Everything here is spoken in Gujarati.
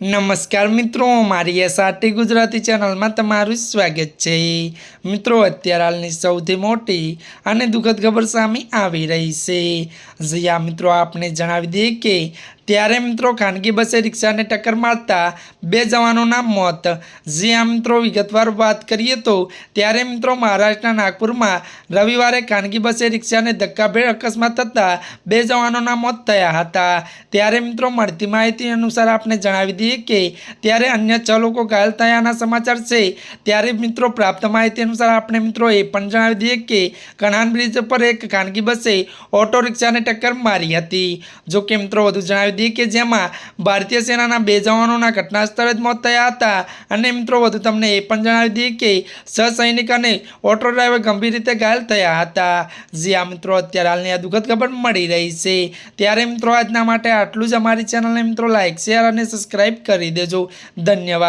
નમસ્કાર મિત્રો, મારી એસઆરટી ગુજરાતી ચેનલમાં તમારું સ્વાગત છે. મિત્રો, અત્યારે હાલની સૌથી મોટી અને દુઃખદ ખબર સામે આવી રહી છે. જ્યાં મિત્રો, આપને જણાવી દઈએ કે ત્યારે મિત્રો ખાનગી બસે રિક્ષાને ટક્કર મારતા બે જવાનોના મોત. જે આ મિત્રો વિગતવાર વાત કરીએ તો ત્યારે મિત્રો મહારાષ્ટ્રના નાગપુરમાં રવિવારે ખાનગી બસે રિક્ષાને ધક્કાભેર અકસ્માત થતાં બે જવાનોના મોત થયા હતા. ત્યારે મિત્રો મળતી માહિતી અનુસાર આપણે જણાવી દઈએ કે ત્યારે અન્ય છ લોકો ઘાયલ થયાના સમાચાર છે. ત્યારે મિત્રો પ્રાપ્ત માહિતી અનુસાર આપણે મિત્રો એ પણ જણાવી દઈએ કે કણાન બ્રિજ પર એક ખાનગી બસે ઓટો રિક્ષાને ટક્કર મારી હતી. જો કે મિત્રો વધુ જણાવી દઈએ કે જેમાં ભારતીય સેનાના બે જવાનોના ઘટના સ્થળે જ મોત થયા હતા. અને મિત્રો, વધુ તમને એ પણ જણાવી દઈએ કે સસૈનિક અને ઓટો ડ્રાઈવર ગંભીર રીતે ઘાયલ થયા હતા. જે આ મિત્રો, અત્યારે હાલની આ દુઃખદ ખબર મળી રહી છે. ત્યારે મિત્રો, આજના માટે આટલું જ. અમારી ચેનલને મિત્રો લાઇક શેર અને સબસ્ક્રાઈબ કરી દેજો. ધન્યવાદ.